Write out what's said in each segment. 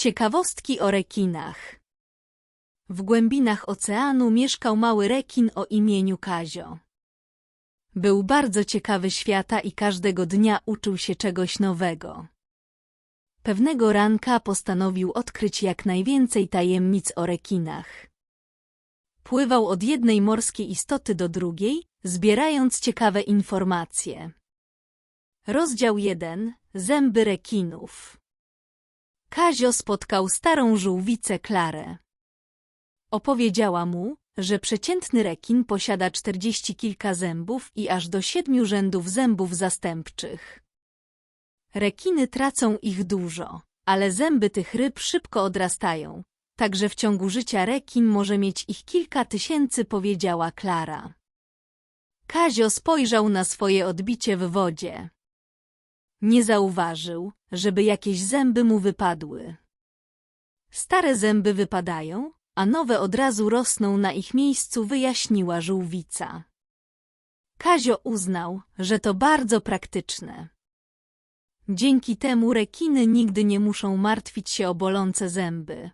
Ciekawostki o rekinach. W głębinach oceanu mieszkał mały rekin o imieniu Kazio. Był bardzo ciekawy świata i każdego dnia uczył się czegoś nowego. Pewnego ranka postanowił odkryć jak najwięcej tajemnic o rekinach. Pływał od jednej morskiej istoty do drugiej, zbierając ciekawe informacje. Rozdział 1. Zęby rekinów Kazio spotkał starą żółwicę Klarę. Opowiedziała mu, że przeciętny rekin posiada czterdzieści kilka zębów i aż do siedmiu rzędów zębów zastępczych. Rekiny tracą ich dużo, ale zęby tych ryb szybko odrastają, także w ciągu życia rekin może mieć ich kilka tysięcy, powiedziała Klara. Kazio spojrzał na swoje odbicie w wodzie. Nie zauważył, żeby jakieś zęby mu wypadły. Stare zęby wypadają, a nowe od razu rosną na ich miejscu, wyjaśniła żółwica. Kazio uznał, że to bardzo praktyczne. Dzięki temu rekiny nigdy nie muszą martwić się o bolące zęby.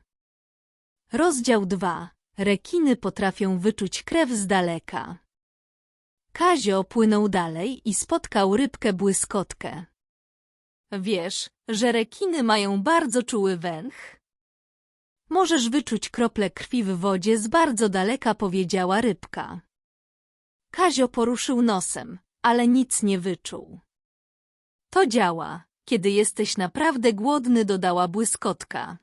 Rozdział 2. Rekiny potrafią wyczuć krew z daleka. Kazio płynął dalej i spotkał rybkę błyskotkę. Wiesz, że rekiny mają bardzo czuły węch? Możesz wyczuć krople krwi w wodzie z bardzo daleka, powiedziała rybka. Kazio poruszył nosem, ale nic nie wyczuł. To działa, kiedy jesteś naprawdę głodny, dodała błyskotka.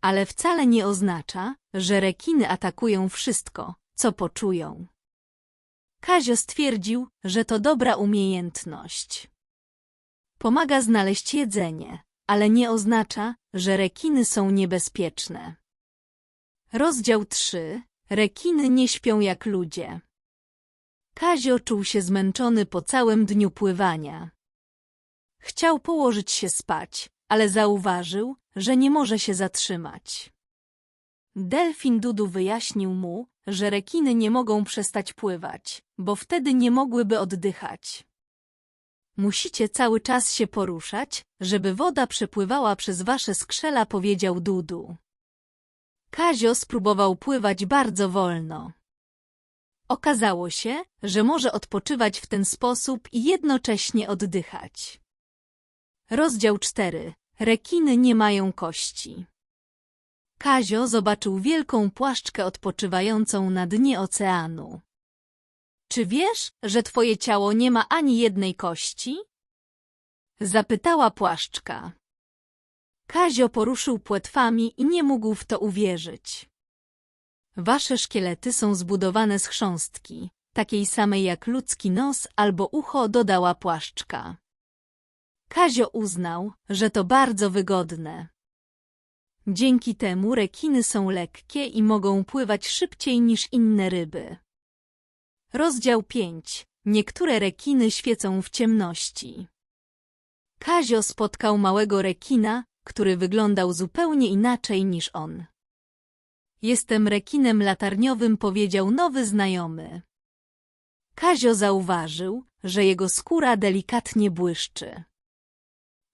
Ale wcale nie oznacza, że rekiny atakują wszystko, co poczują. Kazio stwierdził, że to dobra umiejętność. Pomaga znaleźć jedzenie, ale nie oznacza, że rekiny są niebezpieczne. Rozdział 3. Rekiny nie śpią jak ludzie. Kazio czuł się zmęczony po całym dniu pływania. Chciał położyć się spać, ale zauważył, że nie może się zatrzymać. Delfin Dudu wyjaśnił mu, że rekiny nie mogą przestać pływać, bo wtedy nie mogłyby oddychać. Musicie cały czas się poruszać, żeby woda przepływała przez wasze skrzela, powiedział Dudu. Kazio spróbował pływać bardzo wolno. Okazało się, że może odpoczywać w ten sposób i jednocześnie oddychać. Rozdział 4. Rekiny nie mają kości. Kazio zobaczył wielką płaszczkę odpoczywającą na dnie oceanu. Czy wiesz, że twoje ciało nie ma ani jednej kości? Zapytała płaszczka. Kazio poruszył płetwami i nie mógł w to uwierzyć. Wasze szkielety są zbudowane z chrząstki, takiej samej jak ludzki nos albo ucho, dodała płaszczka. Kazio uznał, że to bardzo wygodne. Dzięki temu rekiny są lekkie i mogą pływać szybciej niż inne ryby. Rozdział 5. Niektóre rekiny świecą w ciemności. Kazio spotkał małego rekina, który wyglądał zupełnie inaczej niż on. Jestem rekinem latarniowym, powiedział nowy znajomy. Kazio zauważył, że jego skóra delikatnie błyszczy.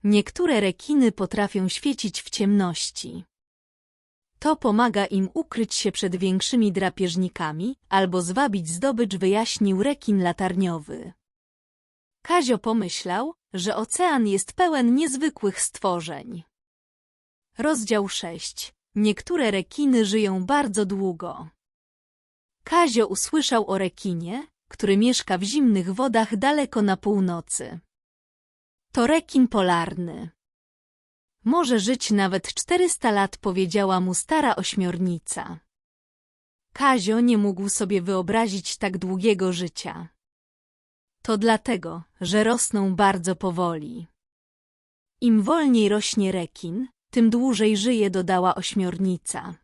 Niektóre rekiny potrafią świecić w ciemności. To pomaga im ukryć się przed większymi drapieżnikami albo zwabić zdobycz, wyjaśnił rekin latarniowy. Kazio pomyślał, że ocean jest pełen niezwykłych stworzeń. Rozdział 6. Niektóre rekiny żyją bardzo długo. Kazio usłyszał o rekinie, który mieszka w zimnych wodach daleko na północy. To rekin polarny. Może żyć nawet czterysta lat, powiedziała mu stara ośmiornica. Kazio nie mógł sobie wyobrazić tak długiego życia. To dlatego, że rosną bardzo powoli. Im wolniej rośnie rekin, tym dłużej żyje, dodała ośmiornica.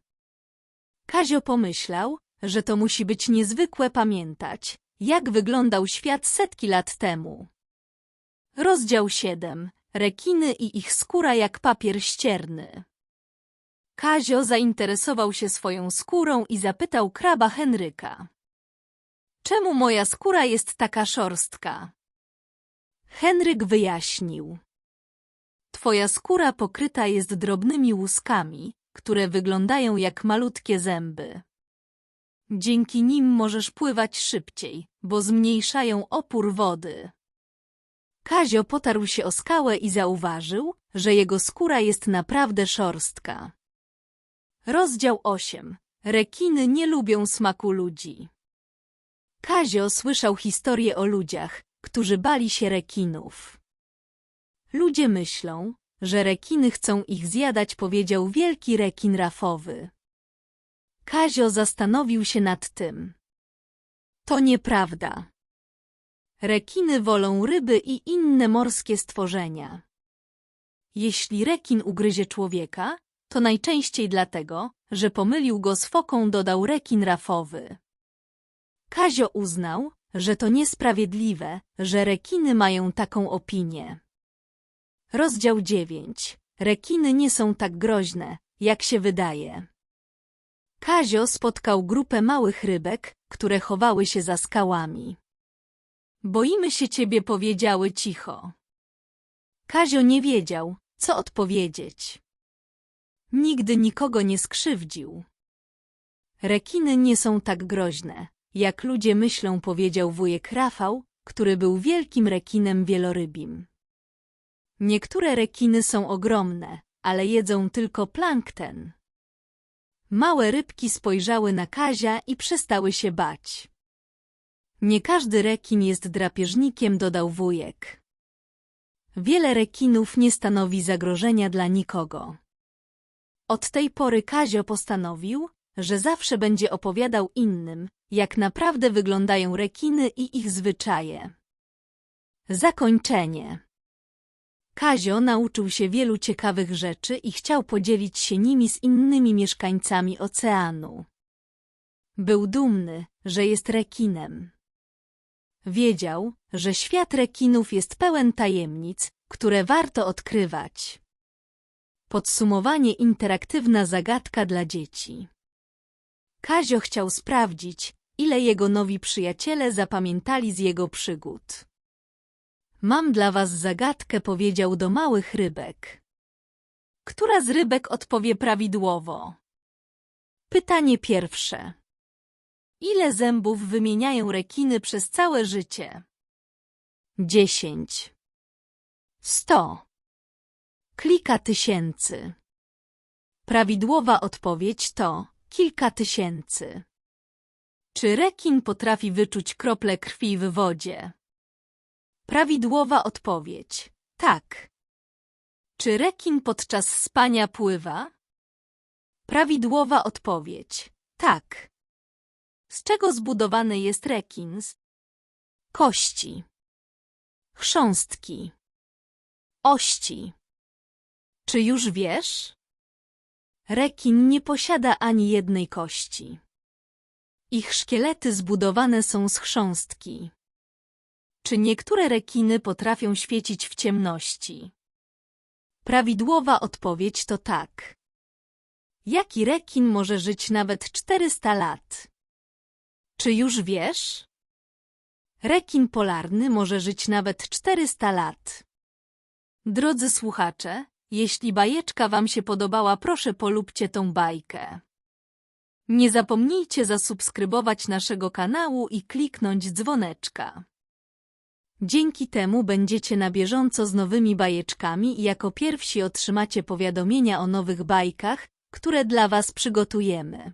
Kazio pomyślał, że to musi być niezwykłe pamiętać, jak wyglądał świat setki lat temu. Rozdział 7. Rekiny i ich skóra jak papier ścierny. Kazio zainteresował się swoją skórą i zapytał kraba Henryka. Czemu moja skóra jest taka szorstka? Henryk wyjaśnił. Twoja skóra pokryta jest drobnymi łuskami, które wyglądają jak malutkie zęby. Dzięki nim możesz pływać szybciej, bo zmniejszają opór wody. Kazio potarł się o skałę i zauważył, że jego skóra jest naprawdę szorstka. Rozdział 8. Rekiny nie lubią smaku ludzi. Kazio słyszał historię o ludziach, którzy bali się rekinów. Ludzie myślą, że rekiny chcą ich zjadać, powiedział wielki rekin rafowy. Kazio zastanowił się nad tym. To nieprawda. Rekiny wolą ryby i inne morskie stworzenia. Jeśli rekin ugryzie człowieka, to najczęściej dlatego, że pomylił go z foką, dodał rekin rafowy. Kazio uznał, że to niesprawiedliwe, że rekiny mają taką opinię. Rozdział 9. Rekiny nie są tak groźne, jak się wydaje. Kazio spotkał grupę małych rybek, które chowały się za skałami. Boimy się ciebie, powiedziały cicho. Kazio nie wiedział, co odpowiedzieć. Nigdy nikogo nie skrzywdził. Rekiny nie są tak groźne, jak ludzie myślą, powiedział wujek Rafał, który był wielkim rekinem wielorybim. Niektóre rekiny są ogromne, ale jedzą tylko plankton. Małe rybki spojrzały na Kazia i przestały się bać. Nie każdy rekin jest drapieżnikiem, dodał wujek. Wiele rekinów nie stanowi zagrożenia dla nikogo. Od tej pory Kazio postanowił, że zawsze będzie opowiadał innym, jak naprawdę wyglądają rekiny i ich zwyczaje. Zakończenie Kazio nauczył się wielu ciekawych rzeczy i chciał podzielić się nimi z innymi mieszkańcami oceanu. Był dumny, że jest rekinem. Wiedział, że świat rekinów jest pełen tajemnic, które warto odkrywać. Podsumowanie interaktywna zagadka dla dzieci. Kazio chciał sprawdzić, ile jego nowi przyjaciele zapamiętali z jego przygód. Mam dla was zagadkę, powiedział do małych rybek. Która z rybek odpowie prawidłowo? Pytanie pierwsze. Ile zębów wymieniają rekiny przez całe życie? Dziesięć. Sto. Kilka tysięcy. Prawidłowa odpowiedź to kilka tysięcy. Czy rekin potrafi wyczuć krople krwi w wodzie? Prawidłowa odpowiedź. Tak. Czy rekin podczas spania pływa? Prawidłowa odpowiedź. Tak. Z czego zbudowany jest rekin? Z kości, chrząstki, ości. Czy już wiesz? Rekin nie posiada ani jednej kości. Ich szkielety zbudowane są z chrząstki. Czy niektóre rekiny potrafią świecić w ciemności? Prawidłowa odpowiedź to tak. Jaki rekin może żyć nawet 400 lat? Czy już wiesz? Rekin polarny może żyć nawet 400 lat. Drodzy słuchacze, jeśli bajeczka wam się podobała, proszę polubcie tą bajkę. Nie zapomnijcie zasubskrybować naszego kanału i kliknąć dzwoneczka. Dzięki temu będziecie na bieżąco z nowymi bajeczkami i jako pierwsi otrzymacie powiadomienia o nowych bajkach, które dla Was przygotujemy.